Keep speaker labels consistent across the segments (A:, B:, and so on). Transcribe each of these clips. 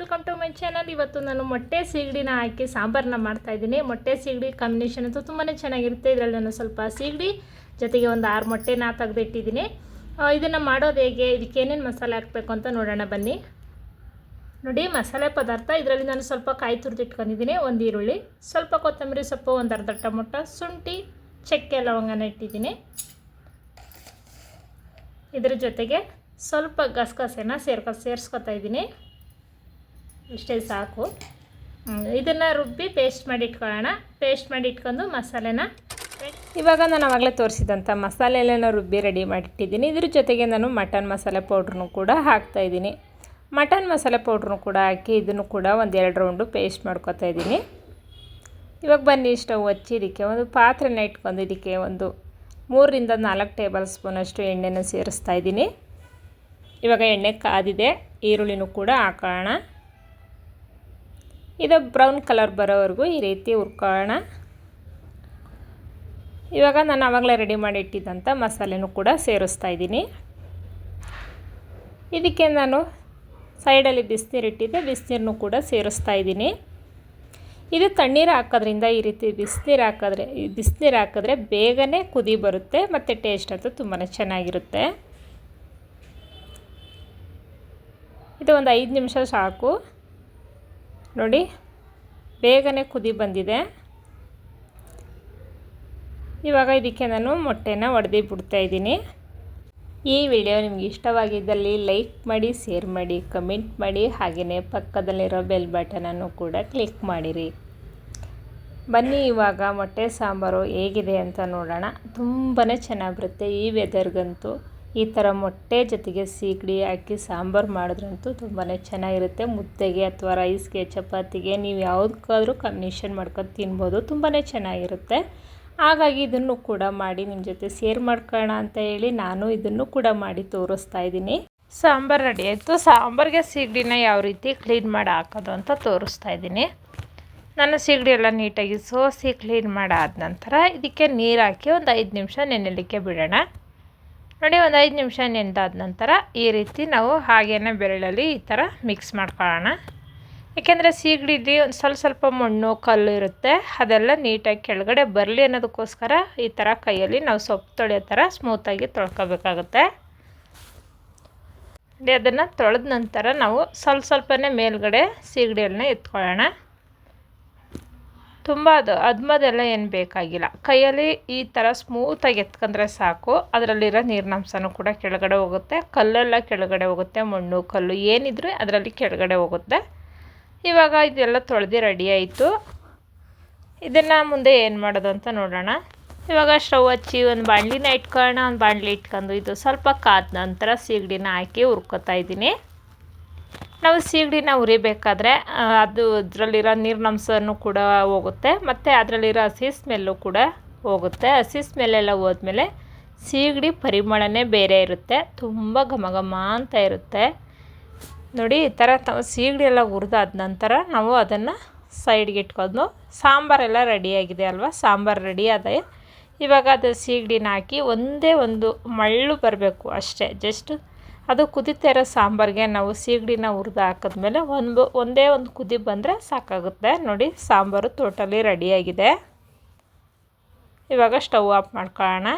A: Welcome to my channel ಇವತ್ತು ನಾನು ಮೊಟ್ಟೆ ಸೀಗಡಿನ ಹಾಕಿ ಸಾಂಬಾರನ್ನ ಮಾಡ್ತಾ ಇದ್ದೀನಿ. ಮೊಟ್ಟೆ ಸೀಗಡಿ ಕಾಂಬಿನೇಷನ್ ಅಂತೂ ತುಂಬಾ ಚೆನ್ನಾಗಿರುತ್ತೆ. ಇದರಲ್ಲಿ ನಾನು ಸ್ವಲ್ಪ ಸೀಗಡಿ, ಜೊತೆಗೆ ಒಂದು ಆರು ಮೊಟ್ಟೆನ ತೆಗೆದಿಟ್ಟಿದ್ದೀನಿ. ಇದನ್ನು ಮಾಡೋದು ಹೇಗೆ? ಇದಕ್ಕೆ ಏನೇನು ಮಸಾಲೆ ಹಾಕಬೇಕು ಅಂತ ನೋಡೋಣ, ಬನ್ನಿ. ನೋಡಿ, ಮಸಾಲೆ ಪದಾರ್ಥ. ಇದರಲ್ಲಿ ನಾನು ಸ್ವಲ್ಪ ಕಾಯಿ ತುರಿದಿಟ್ಕೊಂಡಿದ್ದೀನಿ. ಒಂದು ಈರುಳ್ಳಿ, ಸ್ವಲ್ಪ ಕೊತ್ತಂಬರಿ ಸೊಪ್ಪು, ಒಂದು ಅರ್ಧ ಟೊಮೊಟೊ, ಶುಂಠಿ, ಚಕ್ಕೆ ಲವಂಗನ ಇಟ್ಟಿದ್ದೀನಿ. ಇದರ ಜೊತೆಗೆ ಸ್ವಲ್ಪ ಗಸಗಸೆನ ಸೇರ್ಕೊ, ಸೇರಿಸ್ಕೊತಾ ಇದ್ದೀನಿ. ಇಷ್ಟೇ ಸಾಕು. ಇದನ್ನು ರುಬ್ಬಿ ಪೇಸ್ಟ್ ಮಾಡಿ ಇಟ್ಕೊಳ್ಳೋಣ ಪೇಸ್ಟ್ ಮಾಡಿ ಇಟ್ಕೊಂಡು ಮಸಾಲೆನ ಇವಾಗ ನಾನು ಆವಾಗಲೇ ತೋರಿಸಿದಂಥ ಮಸಾಲೆಲ್ಲ ರುಬ್ಬಿ ರೆಡಿ ಮಾಡಿಟ್ಟಿದ್ದೀನಿ. ಇದ್ರ ಜೊತೆಗೆ ನಾನು ಮಟನ್ ಮಸಾಲೆ ಪೌಡ್ರನ್ನು ಕೂಡ ಹಾಕ್ತಾಯಿದ್ದೀನಿ ಮಟನ್ ಮಸಾಲೆ ಪೌಡ್ರನ್ನು ಕೂಡ ಹಾಕಿ ಇದನ್ನು ಕೂಡ ಒಂದು ಎರಡು ರೌಂಡು ಪೇಸ್ಟ್ ಮಾಡ್ಕೊತಾ ಇದ್ದೀನಿ. ಇವಾಗ ಬನ್ನಿ ಸ್ಟವ್ ಹಚ್ಚಿ ಇದಕ್ಕೆ ಒಂದು ಪಾತ್ರೆನ ಇಟ್ಕೊಂಡು ಇದಕ್ಕೆ ಒಂದು ಮೂರರಿಂದ ನಾಲ್ಕು ಟೇಬಲ್ ಸ್ಪೂನಷ್ಟು ಎಣ್ಣೆನ ಸೇರಿಸ್ತಾ ಇದ್ದೀನಿ. ಇವಾಗ ಎಣ್ಣೆ ಕಾದಿದೆ ಈರುಳ್ಳಿನೂ ಕೂಡ ಹಾಕೋಣ. ಇದು ಬ್ರೌನ್ ಕಲರ್ ಬರೋವರೆಗೂ ಈ ರೀತಿ ಹುರ್ಕೊಳ್ಳೋಣ. ಇವಾಗ ನಾನು ಆವಾಗಲೇ ರೆಡಿ ಮಾಡಿ ಇಟ್ಟಿದ್ದಂಥ ಮಸಾಲೆನೂ ಕೂಡ ಸೇರಿಸ್ತಾ ಇದ್ದೀನಿ. ಇದಕ್ಕೆ ನಾನು ಸೈಡಲ್ಲಿ ಬಿಸಿನೀರು ಇಟ್ಟಿದ್ದೆ ಬಿಸಿನೀರನ್ನು ಕೂಡ ಸೇರಿಸ್ತಾ ಇದ್ದೀನಿ. ಇದು ತಣ್ಣೀರು ಹಾಕೋದ್ರಿಂದ ಈ ರೀತಿ ಬಿಸಿನೀರು ಹಾಕಿದ್ರೆ ಬಿಸಿನೀರು ಹಾಕಿದ್ರೆ ಬೇಗನೆ ಕುದಿ ಬರುತ್ತೆ ಮತ್ತು ಟೇಸ್ಟ್ ಅಂತೂ ತುಂಬಾ ಚೆನ್ನಾಗಿರುತ್ತೆ. ಇದು ಒಂದು ಐದು ನಿಮಿಷ ಸಾಕು. ನೋಡಿ, ಬೇಗನೆ ಕುದಿ ಬಂದಿದೆ. ಇವಾಗ ಇದಕ್ಕೆ ನಾನು ಮೊಟ್ಟೆನ ಒಡೆದು ಬಿಡ್ತಾಯಿದ್ದೀನಿ ಈ ವಿಡಿಯೋ ನಿಮಗೆ ಇಷ್ಟವಾಗಿದ್ದಲ್ಲಿ ಲೈಕ್ ಮಾಡಿ, ಶೇರ್ ಮಾಡಿ, ಕಮೆಂಟ್ ಮಾಡಿ, ಹಾಗೆಯೇ ಪಕ್ಕದಲ್ಲಿರೋ ಬೆಲ್ ಬಟನನ್ನು ಕೂಡ ಕ್ಲಿಕ್ ಮಾಡಿರಿ. ಬನ್ನಿ, ಇವಾಗ ಮೊಟ್ಟೆ ಸಾಂಬಾರು ಹೇಗಿದೆ ಅಂತ ನೋಡೋಣ. ತುಂಬಾ ಚೆನ್ನಾಗಿ ಬರುತ್ತೆ ಈ ವೆದರ್ಗಂತೂ ಈ ಥರ ಮೊಟ್ಟೆ ಜೊತೆಗೆ ಸೀಗಡಿ ಹಾಕಿ ಸಾಂಬಾರು ಮಾಡಿದ್ರಂತೂ ತುಂಬಾ ಚೆನ್ನಾಗಿರುತ್ತೆ. ಮುದ್ದೆಗೆ ಅಥವಾ ರೈಸ್ಗೆ, ಚಪಾತಿಗೆ ನೀವು ಯಾವುದಕ್ಕಾದರೂ ಕಾಂಬಿನೇಷನ್ ಮಾಡ್ಕೊಂಡು ತಿನ್ಬೋದು ತುಂಬಾ ಚೆನ್ನಾಗಿರುತ್ತೆ. ಹಾಗಾಗಿ ಇದನ್ನು ಕೂಡ ಮಾಡಿ ನಿಮ್ಮ ಜೊತೆ ಸೇರ್ ಮಾಡ್ಕೊಳ್ಳೋಣ ಅಂತ ಹೇಳಿ ನಾನು ಇದನ್ನು ಕೂಡ ಮಾಡಿ ತೋರಿಸ್ತಾ ಇದ್ದೀನಿ. ಸಾಂಬಾರು ರೆಡಿ ಆಯಿತು. ಸಾಂಬಾರಿಗೆ ಸೀಗಡಿನ ಯಾವ ರೀತಿ ಕ್ಲೀನ್ ಮಾಡಿ ಹಾಕೋದು ಅಂತ ತೋರಿಸ್ತಾ ಇದ್ದೀನಿ. ನಾನು ಸೀಗಡಿ ಎಲ್ಲ ನೀಟಾಗಿ ಸೋಸಿ ಕ್ಲೀನ್ ಮಾಡಾದ ನಂತರ ಇದಕ್ಕೆ ನೀರು ಹಾಕಿ ಒಂದು ಐದು ನಿಮಿಷ ನೆನೆಲಿಕ್ಕೆ ಬಿಡೋಣ. ನೋಡಿ, ಒಂದು ಐದು ನಿಮಿಷ ನೆಂದಾದ ನಂತರ ಈ ರೀತಿ ನಾವು ಹಾಗೇನೆ ಬೆರಳಲ್ಲಿ ಈ ಥರ ಮಿಕ್ಸ್ ಮಾಡ್ಕೊಳ್ಳೋಣ. ಏಕೆಂದರೆ ಸೀಗಡಿಲಿ ಒಂದು ಸ್ವಲ್ಪ ಸ್ವಲ್ಪ ಮಣ್ಣು, ಕಲ್ಲು ಇರುತ್ತೆ. ಅದೆಲ್ಲ ನೀಟಾಗಿ ಕೆಳಗಡೆ ಬರಲಿ ಅನ್ನೋದಕ್ಕೋಸ್ಕರ ಈ ಥರ ಕೈಯಲ್ಲಿ ನಾವು ಸೊಪ್ಪು ತೊಳೆಯೋ ಥರ ಸ್ಮೂತಾಗಿ ತೊಳ್ಕೊಬೇಕಾಗುತ್ತೆ. ಅದನ್ನು ತೊಳೆದ ನಂತರ ನಾವು ಸ್ವಲ್ಪ ಸ್ವಲ್ಪನೇ ಮೇಲ್ಗಡೆ ಸೀಗಡಿಯಲ್ಲೇ ಎತ್ಕೊಳ್ಳೋಣ. ತುಂಬ ಅದು ಅದ್ಮದೆಲ್ಲ ಏನು ಬೇಕಾಗಿಲ್ಲ. ಕೈಯಲ್ಲಿ ಈ ಥರ ಸ್ಮೂತಾಗಿ ಎತ್ಕೊಂಡ್ರೆ ಸಾಕು. ಅದರಲ್ಲಿರೋ ನೀರಿನಂಶನೂ ಕೂಡ ಕೆಳಗಡೆ ಹೋಗುತ್ತೆ. ಕಲ್ಲೆಲ್ಲ ಕೆಳಗಡೆ ಹೋಗುತ್ತೆ. ಮಣ್ಣು, ಕಲ್ಲು ಏನಿದ್ರೂ ಅದರಲ್ಲಿ ಕೆಳಗಡೆ ಹೋಗುತ್ತೆ. ಇವಾಗ ಇದೆಲ್ಲ ತೊಳೆದು ರೆಡಿ ಆಯಿತು. ಇದನ್ನು ಮುಂದೆ ಏನು ಮಾಡೋದು ಅಂತ ನೋಡೋಣ. ಇವಾಗ ಸ್ಟವ್ ಹಚ್ಚಿ ಒಂದು ಬಾಣಲಿನ ಇಟ್ಕೊಳ್ಳೋಣ ಒಂದು ಬಾಣಲಿ ಇಟ್ಕೊಂಡು ಇದು ಸ್ವಲ್ಪ ಕಾದ ನಂತರ ಸೀಗಡಿನ ಹಾಕಿ ಹುರ್ಕೋತಾ ಇದ್ದೀನಿ. ನಾವು ಸೀಗಡಿನ ಉರಿಬೇಕಾದ್ರೆ ಅದು ಅದರಲ್ಲಿರೋ ನೀರಿನಂಶನೂ ಕೂಡ ಹೋಗುತ್ತೆ, ಮತ್ತು ಅದರಲ್ಲಿರೋ ಹಸಿ ಸ್ಮೆಲ್ಲು ಕೂಡ ಹೋಗುತ್ತೆ. ಹಸಿ ಸ್ಮೆಲ್ಲೆಲ್ಲ ಹೋದ್ಮೇಲೆ ಸೀಗಡಿ ಪರಿಮಳನೇ ಬೇರೆ ಇರುತ್ತೆ, ತುಂಬ ಘಮ ಘಮ ಅಂತ ಇರುತ್ತೆ. ನೋಡಿ, ಈ ಥರ ಸೀಗಡಿ ಎಲ್ಲ ಹುರಿದಾದ ನಂತರ ನಾವು ಅದನ್ನು ಸೈಡ್ಗೆ ಇಟ್ಕೊಂಡು ಸಾಂಬಾರೆಲ್ಲ ರೆಡಿಯಾಗಿದೆ ಅಲ್ವಾ? ಸಾಂಬಾರು ರೆಡಿ ಅದೇ ಇವಾಗ ಅದು ಸೀಗಡಿನ ಹಾಕಿ ಒಂದೇ ಒಂದು ಮಳ್ಳು ಬರಬೇಕು ಅಷ್ಟೇ ಜಸ್ಟ್ ಅದು ಕುದೀತಾ ಇರೋ ಸಾಂಬಾರಿಗೆ ನಾವು ಸೀಗಡಿನ ಹುರಿದು ಹಾಕಿದ್ಮೇಲೆ ಒಂದು, ಒಂದೇ ಒಂದು ಕುದಿ ಬಂದರೆ ಸಾಕಾಗುತ್ತೆ. ನೋಡಿ, ಸಾಂಬಾರು ಟೋಟಲಿ ರೆಡಿಯಾಗಿದೆ ಇವಾಗ ಸ್ಟವ್ ಆಫ್ ಮಾಡ್ಕೊಳ್ಳೋಣ.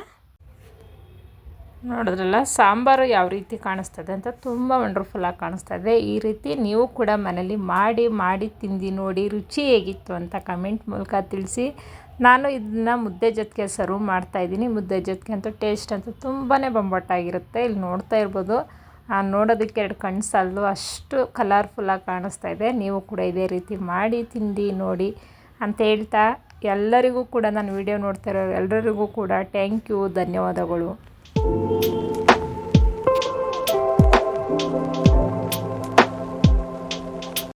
A: ನೋಡಿದ್ರಲ್ಲ, ಸಾಂಬಾರು ಯಾವ ರೀತಿ ಕಾಣಿಸ್ತದೆ ಅಂತ ತುಂಬ ವಂಡರ್ಫುಲ್ಲಾಗಿ ಕಾಣಿಸ್ತಾ ಇದೆ. ಈ ರೀತಿ ನೀವು ಕೂಡ ಮನೇಲಿ ಮಾಡಿ ಮಾಡಿ ತಿಂದು ನೋಡಿ, ರುಚಿ ಹೇಗಿತ್ತು ಅಂತ ಕಮೆಂಟ್ ಮೂಲಕ ತಿಳಿಸಿ. ನಾನು ಇದನ್ನ ಮುದ್ದೆ ಜೊತೆಗೆ ಸರ್ವ್ ಮಾಡ್ತಾಯಿದ್ದೀನಿ ಮುದ್ದೆ ಜೊತೆಗೆ ಅಂತೂ ಟೇಸ್ಟ್ ಅಂತೂ ತುಂಬಾ ಬೊಂಬಾಟಾಗಿರುತ್ತೆ ಇಲ್ಲಿ ನೋಡ್ತಾ ಇರ್ಬೋದು. ನೋಡೋದಕ್ಕೆ ಎರಡು ಕಣ್ಣು ಸಾಲದು ಅಷ್ಟು ಕಲರ್ಫುಲ್ಲಾಗಿ ಕಾಣಿಸ್ತಾ ಇದೆ. ನೀವು ಕೂಡ ಇದೇ ರೀತಿ ಮಾಡಿ, ತಿಂಡಿ ನೋಡಿ ಅಂತ ಹೇಳ್ತಾ ಎಲ್ಲರಿಗೂ ಕೂಡ ನಾನು ವಿಡಿಯೋ ನೋಡ್ತಾ ಇರೋ ಎಲ್ಲರಿಗೂ ಕೂಡ ಥ್ಯಾಂಕ್ ಯು ಧನ್ಯವಾದಗಳು.